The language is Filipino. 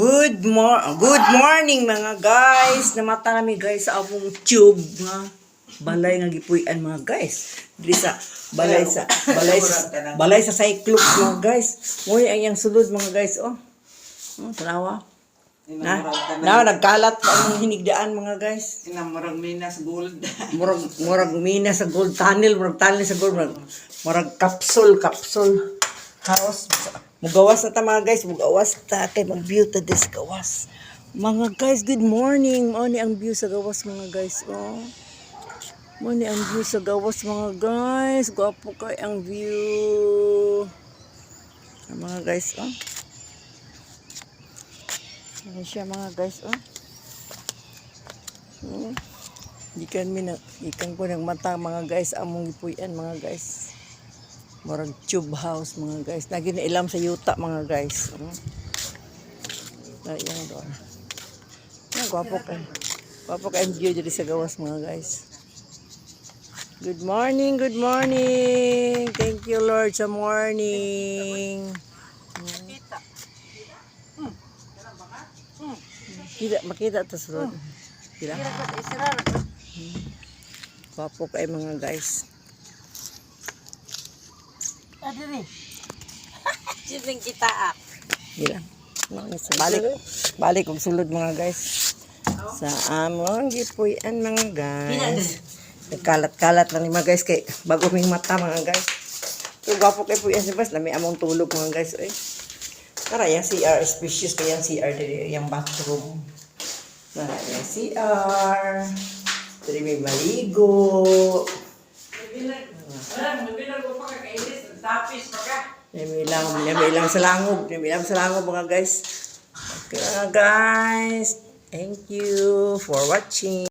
Good mor good morning mga guys. Namata nami guys sa among tube nga balay nga gipuy-an mga guys. Diri sa balay sa balay sa balay sa Cyclops mga guys. Moy ang yang sulod mga guys oh. Oh, tanawa. Na, na nagkalat pa ang hinigdaan mga guys. Inamurag minas gold. Murag murag mina sa gold tunnel, murag tunnel sa gold, murag, murag capsule, capsule house. Mugawas na ta mga guys, mugawas ta kay mag-view ta this gawas. Mga guys, good morning. Mao ni ang view sa gawas mga guys. Oh. Mao ni ang view sa gawas mga guys. Gwapo kay ang view. Mga guys, oh. Ano siya mga guys, oh. Hmm. Ikan mi na, ikan ko ng mata mga guys, among ipuyan mga guys. Murag tube house mga guys. Lagi na ilam sa yuta mga guys. Ano? Ayan doon. Yan, gwapo ka. Gwapo ka ang view dito sa gawas mga guys. Good morning, good morning. Thank you Lord sa morning. Kita, makita to sa road. Kita. Gwapo kayo mga guys. Sibing kita ah. Gila. Balik. Balik og sulod mga guys. Sa among gipuy-an mga guys. Nagkalat-kalat lang ni mga guys kay bago ming mata mga guys. So gwapo kay puyan si Bas, lami among tulog mga guys. Oy. Tara, yung CR, spacious kay yung CR diri, yung bathroom. Tara, yung CR. Diri may maligo. May ilang, may ilang sa langog, may ilang sa langog mga guys. Okay mga guys. Thank you for watching.